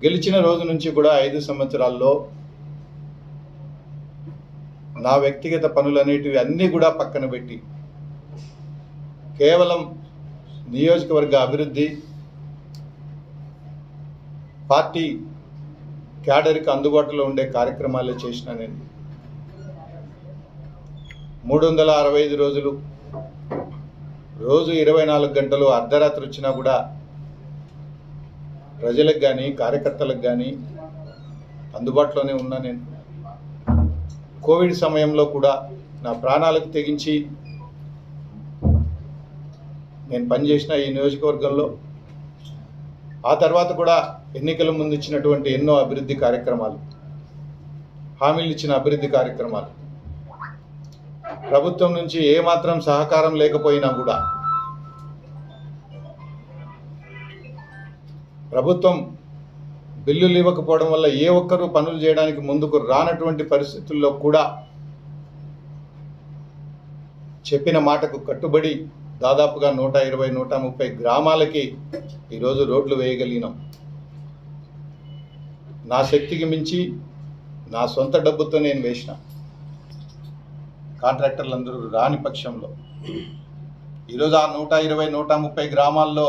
గెలిచిన రోజు నుంచి కూడా ఐదు సంవత్సరాల్లో నా వ్యక్తిగత పనులనేటివి అన్నీ కూడా పక్కన పెట్టి కేవలం నియోజకవర్గ అభివృద్ధి పార్టీ క్యాడర్కి అందుబాటులో ఉండే కార్యక్రమాలే చేసిన నేను. మూడు వందల అరవై ఐదు రోజులు రోజు ఇరవై నాలుగు గంటలు అర్ధరాత్రి వచ్చినా కూడా ప్రజలకు కానీ కార్యకర్తలకు కానీ అందుబాటులోనే ఉన్నా నేను. కోవిడ్ సమయంలో కూడా నా ప్రాణాలకు తెగించి నేను పనిచేసిన ఈ నియోజకవర్గంలో ఆ తర్వాత కూడా ఎన్నికల ముందు ఇచ్చినటువంటి ఎన్నో అభివృద్ధి కార్యక్రమాలు హామీలు ఇచ్చిన అభివృద్ధి కార్యక్రమాలు. ప్రభుత్వం నుంచి ఏమాత్రం సహకారం లేకపోయినా కూడా ప్రభుత్వం బిల్లులు ఇవ్వకపోవడం వల్ల ఏ ఒక్కరూ పనులు చేయడానికి ముందుకు రానటువంటి పరిస్థితుల్లో కూడా చెప్పిన మాటకు కట్టుబడి దాదాపుగా నూట ఇరవై నూట ముప్పై గ్రామాలకి ఈరోజు రోడ్లు వేయగలిగినాం. నా శక్తికి మించి నా సొంత డబ్బుతో నేను వేసిన. కాంట్రాక్టర్లు అందరూ రాని పక్షంలో. ఈరోజు ఆ నూట ఇరవై నూట ముప్పై గ్రామాల్లో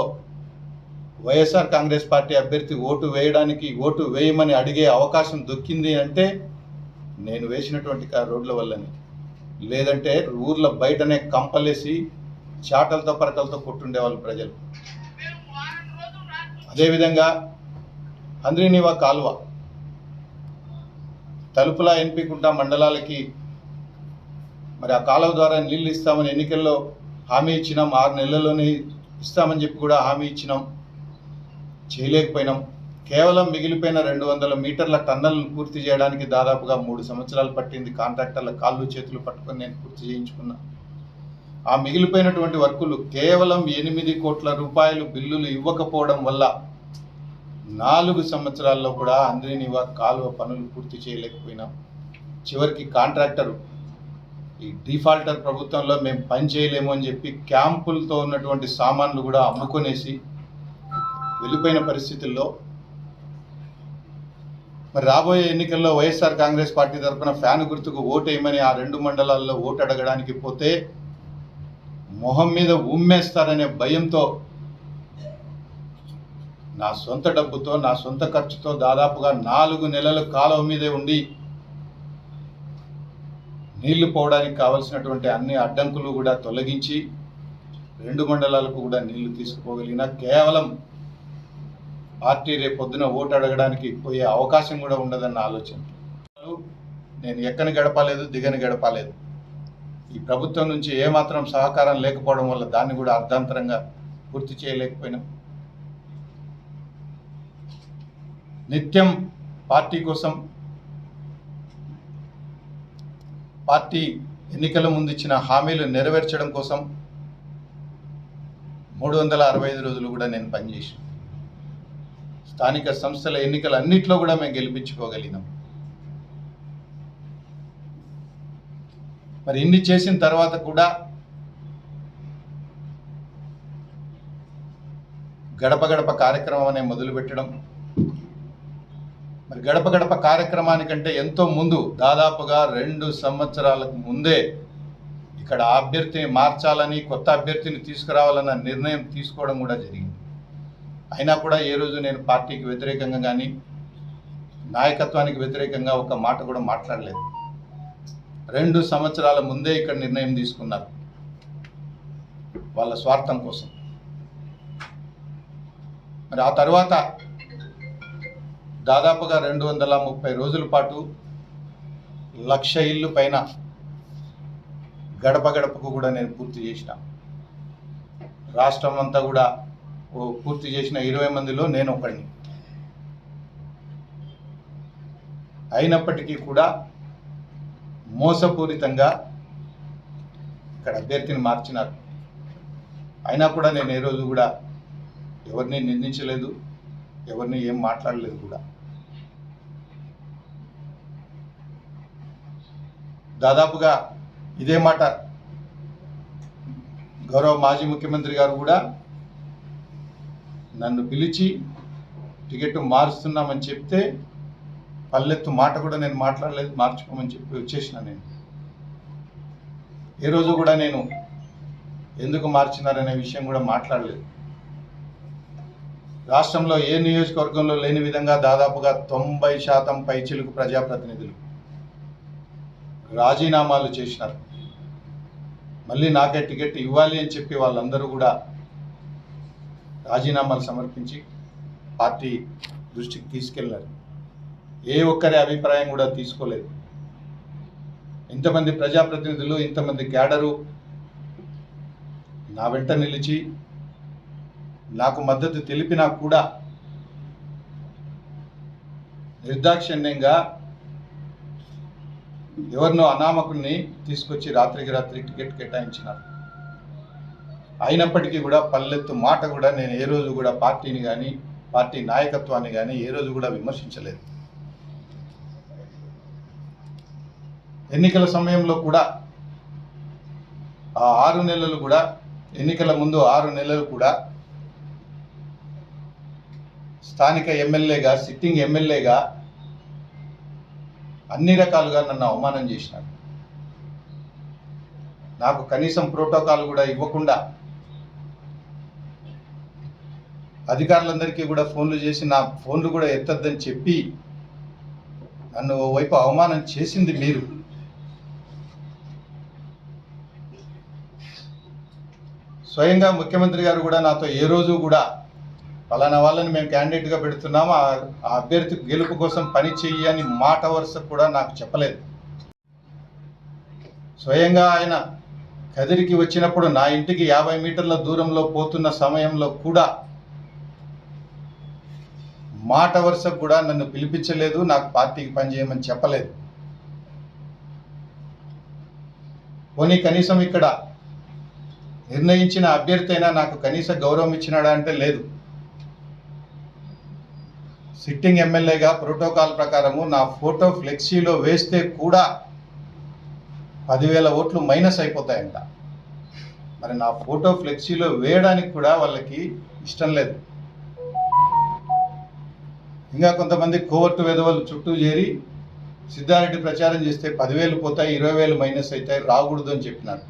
వైఎస్ఆర్ కాంగ్రెస్ పార్టీ అభ్యర్థి ఓటు వేయడానికి ఓటు వేయమని అడిగే అవకాశం దొక్కింది అంటే నేను వేసినటువంటి రోడ్ల వల్లనే. లేదంటే ఊర్ల బయటనే కంపలేసి చాటలతో పరకలతో కొట్టుండేవాళ్ళు ప్రజలు. అదేవిధంగా హంద్రీనివా కాలువ తలుపుల ఎన్పికుంట మండలాలకి మరి ఆ కాలువ ద్వారా నీళ్ళు ఇస్తామని ఎన్నికల్లో హామీ ఇచ్చినాం ఆరు నెలల్లోనే ఇస్తామని చెప్పి కూడా హామీ ఇచ్చినాం. చేయలేకపోయినాం. కేవలం మిగిలిపోయిన రెండు వందల మీటర్ల టన్నల్ను పూర్తి చేయడానికి దాదాపుగా మూడు సంవత్సరాలు పట్టింది కాంట్రాక్టర్ల కాళ్ళు చేతులు పట్టుకొని నేను పూర్తి చేయించుకున్నా. ఆ మిగిలిపోయినటువంటి వర్కులు కేవలం ఎనిమిది కోట్ల రూపాయలు బిల్లులు ఇవ్వకపోవడం వల్ల నాలుగు సంవత్సరాల్లో కూడా అంద్రీనివా కాలువ పనులు పూర్తి చేయలేకపోయినాం. చివరికి కాంట్రాక్టరు ఈ డిఫాల్టర్ ప్రభుత్వంలో మేము పని చేయలేము అని చెప్పి క్యాంపులతో ఉన్నటువంటి సామాన్లు కూడా అమ్ముకొనేసి వెళ్ళిపోయిన పరిస్థితుల్లో మరి రాబోయే ఎన్నికల్లో వైఎస్ఆర్ కాంగ్రెస్ పార్టీ తరఫున ఫ్యాన్ గుర్తుకు ఓటేయమని ఆ రెండు మండలాల్లో ఓటు అడగడానికి పోతే మొహం మీద ఉమ్మేస్తారనే భయంతో నా సొంత డబ్బుతో నా సొంత ఖర్చుతో దాదాపుగా నాలుగు నెలలు కాలువ మీదే ఉండి నీళ్ళు పోవడానికి కావలసినటువంటి అన్ని అడ్డంకులు కూడా తొలగించి రెండు మండలాలకు కూడా నీళ్ళు తీసుకుపోగలిగిన కేవలం పార్టీ రేపు పొద్దున ఓటు అడగడానికి పోయే అవకాశం కూడా ఉండదన్న ఆలోచన. నేను ఎక్కని గడపలేదు దిగని గడపలేదు. ఈ ప్రభుత్వం నుంచి ఏమాత్రం సహకారం లేకపోవడం వల్ల దాన్ని కూడా అర్ధాంతరంగా పూర్తి చేయలేకపోయినాం. నిత్యం పార్టీ కోసం పార్టీ ఎన్నికల ముందు ఇచ్చిన హామీలు నెరవేర్చడం కోసం మూడు వందల అరవై ఐదు రోజులు కూడా నేను పనిచేసాను. స్థానిక సంస్థల ఎన్నికలు అన్నిట్లో కూడా మేము గెలిపించుకోగలిగినాం. మరి ఇన్ని చేసిన తర్వాత కూడా గడప గడప కార్యక్రమం అనే మొదలు పెట్టడం. మరి గడప గడప కార్యక్రమానికంటే ఎంతో ముందు దాదాపుగా రెండు సంవత్సరాలకు ముందే ఇక్కడ అభ్యర్థిని మార్చాలని కొత్త అభ్యర్థిని తీసుకురావాలన్న నిర్ణయం తీసుకోవడం కూడా జరిగింది. అయినా కూడా ఏ రోజు నేను పార్టీకి వ్యతిరేకంగా కానీ నాయకత్వానికి వ్యతిరేకంగా ఒక మాట కూడా మాట్లాడలేదు. రెండు సంవత్సరాల ముందే ఇక్కడ నిర్ణయం తీసుకున్నారు. వాళ్ళ స్వార్థం కోసం. మరి ఆ తర్వాత దాదాపుగా రెండు వందల ముప్పై రోజుల పాటు లక్ష ఇల్లు పైన గడప గడపకు కూడా నేను పూర్తి చేసిన. రాష్ట్రం అంతా కూడా పూర్తి చేసిన ఇరవై మందిలో నేను ఒకడిని అయినప్పటికీ కూడా మోసపూరితంగా ఇక్కడ అభ్యర్థిని మార్చినారు. అయినా కూడా నేను ఏ రోజు కూడా ఎవరిని నిందించలేదు ఎవరిని ఏం మాట్లాడలేదు కూడా. దాదాపుగా ఇదే మాట గౌరవ మాజీ ముఖ్యమంత్రి గారు కూడా నన్ను పిలిచి టికెట్ మారుస్తున్నామని చెప్తే పల్లెత్తు మాట కూడా నేను మాట్లాడలేదు మార్చుకోమని చెప్పి వచ్చేసిన నేను. ఏ రోజు కూడా నేను ఎందుకు మార్చినారనే విషయం కూడా మాట్లాడలేదు. రాష్ట్రంలో ఏ నియోజకవర్గంలో లేని విధంగా దాదాపుగా తొంభై శాతం పైచిలుకు ప్రజాప్రతినిధులు రాజీనామాలు చేసినారు. మళ్ళీ నాకే టికెట్ ఇవ్వాలి అని చెప్పి వాళ్ళందరూ కూడా రాజీనామాలు సమర్పించి పార్టీ దృష్టికి తీసుకెళ్ళారు ఏ ఒక్కరి అభిప్రాయం కూడా తీసుకోలేదు. ఇంతమంది ప్రజాప్రతినిధులు ఇంతమంది క్యాడరు నా వెంట నిలిచి నాకు మద్దతు తెలిపినా కూడా నిర్దాక్షిణ్యంగా ఎవరినో అనామకుల్ని తీసుకొచ్చి రాత్రికి రాత్రి టికెట్ కేటాయించినారు. అయినప్పటికీ కూడా పల్లెత్తు మాట కూడా నేను ఏ రోజు కూడా పార్టీని కానీ పార్టీ నాయకత్వాన్ని కానీ ఏ రోజు కూడా విమర్శించలేదు. ఎన్నికల సమయంలో కూడా ఆ ఆరు నెలలు కూడా ఎన్నికల ముందు ఆరు నెలలు కూడా స్థానిక ఎమ్మెల్యేగా సిట్టింగ్ ఎమ్మెల్యేగా అన్ని రకాలుగా నన్ను అవమానం చేసినారు. నాకు కనీసం ప్రోటోకాల్ కూడా ఇవ్వకుండా అధికారులందరికీ కూడా ఫోన్లు చేసి నా ఫోన్లు కూడా ఎత్తద్దని చెప్పి నన్ను ఓవైపు అవమానం చేసింది మీరు. స్వయంగా ముఖ్యమంత్రి గారు కూడా నాతో ఏ రోజు కూడా ఫలానా వాళ్ళని మేము క్యాండిడేట్గా పెడుతున్నాము ఆ ఆ అభ్యర్థి గెలుపు కోసం పని చెయ్యి అని మాట వరుస కూడా నాకు చెప్పలేదు. స్వయంగా ఆయన కదిరికి వచ్చినప్పుడు నా ఇంటికి యాభై మీటర్ల దూరంలో పోతున్న సమయంలో కూడా మాట వరుసకు కూడా నన్ను పిలిపించలేదు నాకు పార్టీకి పనిచేయమని చెప్పలేదు. పోనీ కనీసం ఇక్కడ నిర్ణయించిన అభ్యర్థి అయినా నాకు కనీస గౌరవం ఇచ్చినాడా అంటే లేదు. సిట్టింగ్ ఎమ్మెల్యేగా ప్రోటోకాల్ ప్రకారము నా ఫోటో ఫ్లెక్సీలో వేస్తే కూడా పదివేల ఓట్లు మైనస్ అయిపోతాయంట. మరి నా ఫోటో ఫ్లెక్సీలో వేయడానికి కూడా వాళ్ళకి ఇష్టం లేదు. ఇంకా కొంతమంది కోవర్టు వెధవలు చుట్టూ చేరి సిద్ధారెడ్డి ప్రచారం చేస్తే పదివేలు పోతాయి ఇరవై వేలు మైనస్ అవుతాయి రాకూడదు అని చెప్పినారు.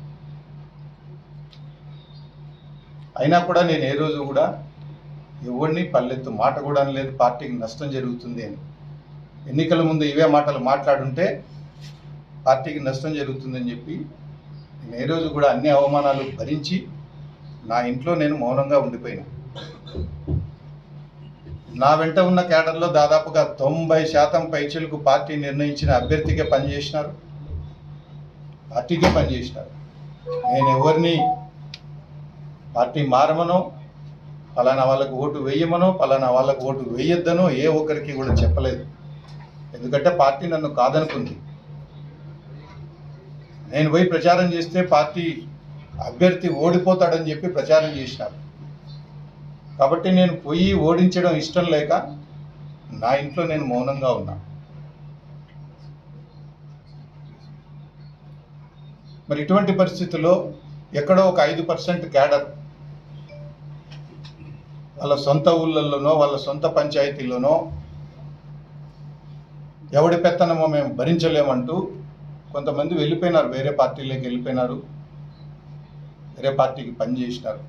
అయినా కూడా నేను ఏ రోజు కూడా ఎవరిని పల్లెత్తు మాట కూడా అనలేదు పార్టీకి నష్టం జరుగుతుంది అని. ఎన్నికల ముందు ఇవే మాటలు మాట్లాడుంటే పార్టీకి నష్టం జరుగుతుందని చెప్పి నేను ఏ రోజు కూడా అన్ని అవమానాలు భరించి నా ఇంట్లో నేను మౌనంగా ఉండిపోయినా. నా వెంట ఉన్న క్యాడర్లో దాదాపుగా తొంభై శాతం పైచలకు పార్టీ నిర్ణయించిన అభ్యర్థికే పనిచేసినారు. పార్టీకే పనిచేసినారు. నేను ఎవరిని పార్టీ మారమనో ఫలానా వాళ్ళకు ఓటు వేయమనో ఫలానా వాళ్ళకు ఓటు వేయొద్దనో ఏ ఒక్కరికి కూడా చెప్పలేదు. ఎందుకంటే పార్టీ నన్ను కాదనుకుంది. నేను పోయి ప్రచారం చేస్తే పార్టీ అభ్యర్థి ఓడిపోతాడని చెప్పి ప్రచారం చేసినారు. కాబట్టి నేను పోయి ఓడించడం ఇష్టం లేక నా ఇంట్లో నేను మౌనంగా ఉన్నా. మరి ఇటువంటి పరిస్థితుల్లో ఎక్కడో ఒక ఐదు పర్సెంట్ క్యాడర్ వాళ్ళ సొంత ఊళ్ళల్లోనో వాళ్ళ సొంత పంచాయతీలోనో ఎవడి పెత్తనమో మేము భరించలేమంటూ కొంతమంది వెళ్ళిపోయినారు వేరే పార్టీలోకి వెళ్ళిపోయినారు వేరే పార్టీకి పనిచేసినారు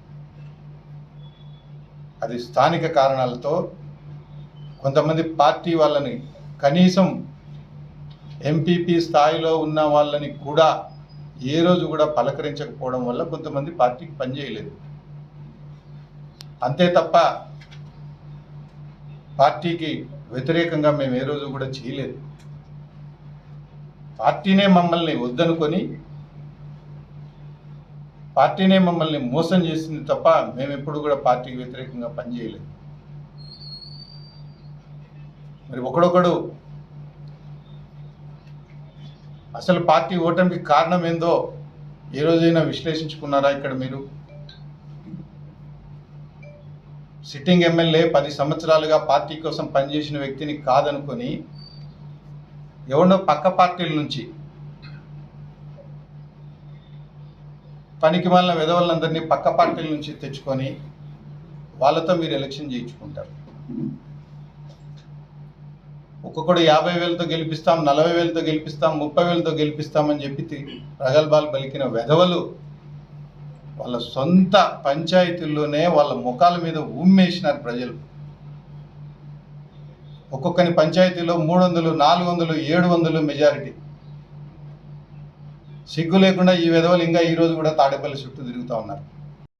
అది స్థానిక కారణాలతో కొంతమంది పార్టీ వాళ్ళని కనీసం ఎంపీపీ స్థాయిలో ఉన్న వాళ్ళని కూడా ఏ రోజు కూడా పలకరించకపోవడం వల్ల కొంతమంది పార్టీకి పనిచేయలేదు అంతే తప్ప పార్టీకి వ్యతిరేకంగా మేము ఏ రోజు కూడా చేయలేదు. పార్టీనే మమ్మల్ని వద్దనుకొని పార్టీనే మమ్మల్ని మోసం చేసింది తప్ప మేము ఎప్పుడు కూడా పార్టీకి వ్యతిరేకంగా పనిచేయలేదు. మరి ఒకడొకడు అసలు పార్టీ ఓటమికి కారణం ఏందో ఏ రోజైనా విశ్లేషించుకున్నారా ఇక్కడ మీరు? సిట్టింగ్ ఎమ్మెల్యే పది సంవత్సరాలుగా పార్టీ కోసం పనిచేసిన వ్యక్తిని కాదనుకొని ఎవరినో పక్క పార్టీల నుంచి పనికి మాలిన విధవలందరినీ పక్క పార్టీల నుంచి తెచ్చుకొని వాళ్ళతో మీరు ఎలక్షన్ చేయించుకుంటారు. ఒక్కొక్కడు యాభై వేలతో గెలిపిస్తాం నలభై వేలతో గెలిపిస్తాం ముప్పై వేలతో గెలిపిస్తామని చెప్పి ప్రగల్భాలు పలికిన వెధవలు వాళ్ళ సొంత పంచాయతీల్లోనే వాళ్ళ ముఖాల మీద ఉమ్మేసినారు ప్రజలు. ఒక్కొక్కని పంచాయతీలో మూడు వందలు నాలుగు వందలు ఏడు వందలు మెజారిటీ. సిగ్గు లేకుండా ఈ విధవలు ఇంకా ఈ రోజు కూడా తాడేపల్లి చుట్టూ తిరుగుతూ ఉన్నారు.